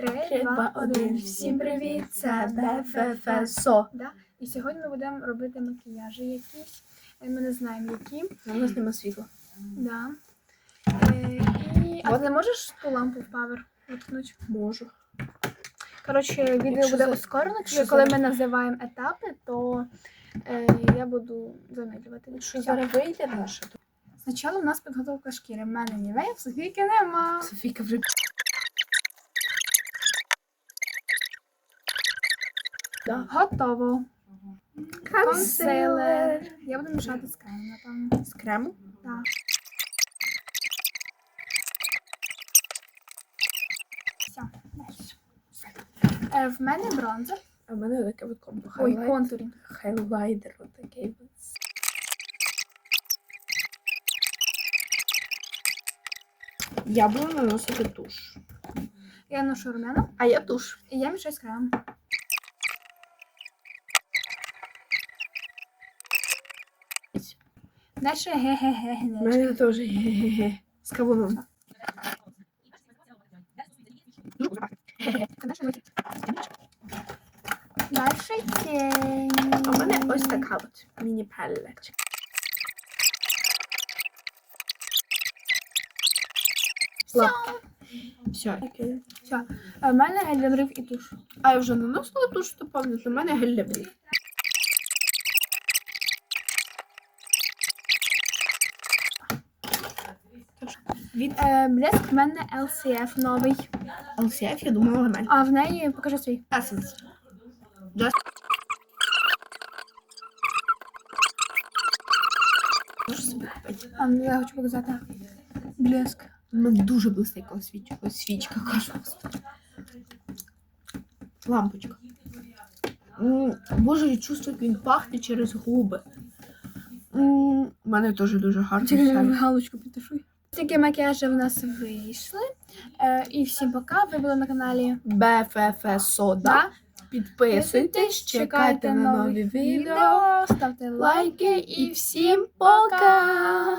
Три, два, один. Всім привіт! Це БФФСО. Да? І сьогодні ми будемо робити макіяжі якісь. Е, Ми не знаємо які. У нас нема світла. Да. Е, і... А ти не можеш ту лампу в павер виткнути? Можу. Коротше, відео Якщо буде за- ускорено, якщо коли за- ми називаємо етапи, то е, я буду замедлювати. Що зараз вийде наша? то Спочатку у нас підготовка шкіри. В мене нівея, в Софійки нема. Софійка вже. Да. Готово. Консилер. Я буду мішати з кремом, напевно. З кремом? Так. Все, далі. Е, в мене бронзер. А в мене таке от комбо. Ой, контурінг. Хайлайдер отакий. Я буду наносити туш. Я ношу румяна. А я туш. І я мішаю з кремом. Дальше ге-ге-ге. У мене теж ге-ге-ге. З кавуном. Дальше тінь. А в мене ось така от міні-палеточка. Все. Все. Все. А в мене гель для брів і туш. А я вже наносила туш, то пам'ятаю, у мене гель для брів. Від е, блеск в мене LCF новий. LCF, я думала, нормально. А в неї покажи свій. Essence. Just... Можу собі купити. А ну, я хочу показати. Блеск. У мене дуже блистить свічка. Ось свічка, кажу. господи. Лампочка. М, Боже, я чувствую, як він пахне через губи. М, У мене теж дуже гарно. Чекай, все. галочку підташуй. Такі макіяжі в нас вийшли. Е, і всім пока. Ви були на каналі. БФФ Сода. Да? Підписуйтесь, чекайте на нові відео. ставте Лайки і всім пока!